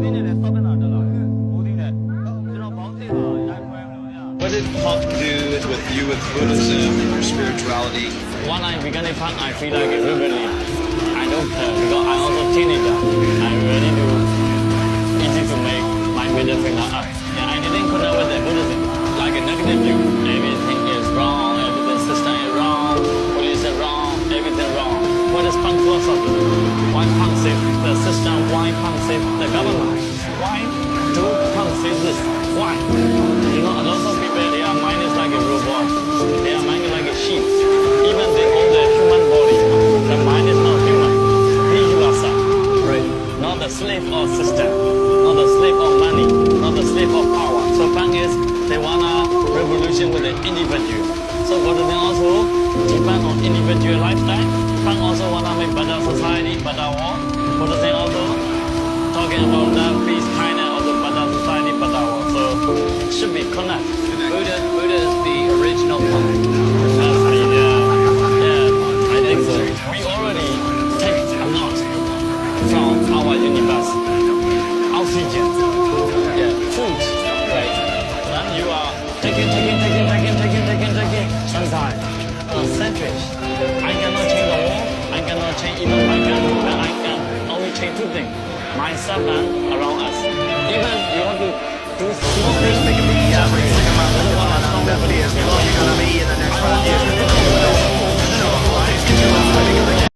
What did punk do with you with Buddhism and your spirituality? When I became a punk, I feel like a rebellion. I don't care because I'm also teenager. I'm ready to easy to make my middle finger up. Yeah, I didn't connect with the Buddhism like a negative view. Save the government? Why do this? Why? You know, a lot of people, their mind is like a robot. Their mind is like a sheep. Even they own the human body. The mind is not human. Be yourself. Right. Not the slave of system. Not the slave of money. Not the slave of power. So punk is they wanna revolution with the individual. So Buddhism also depend on individual lifestyle. Punk also wanna make better society, better world. Buddhism also about love, peace, kindness, also better society, better. So it should be connect. Buddha Buddha is the original punk Uh, yeah, I think so. We already take a lot from our universe. Oxygen, yeah, food, right? Then you are taking, taking, taking, taking, taking, taking, taking. Sometimes, uh. I cannot change the world. I cannot change even my. But I can only change two things: myself and around us. Even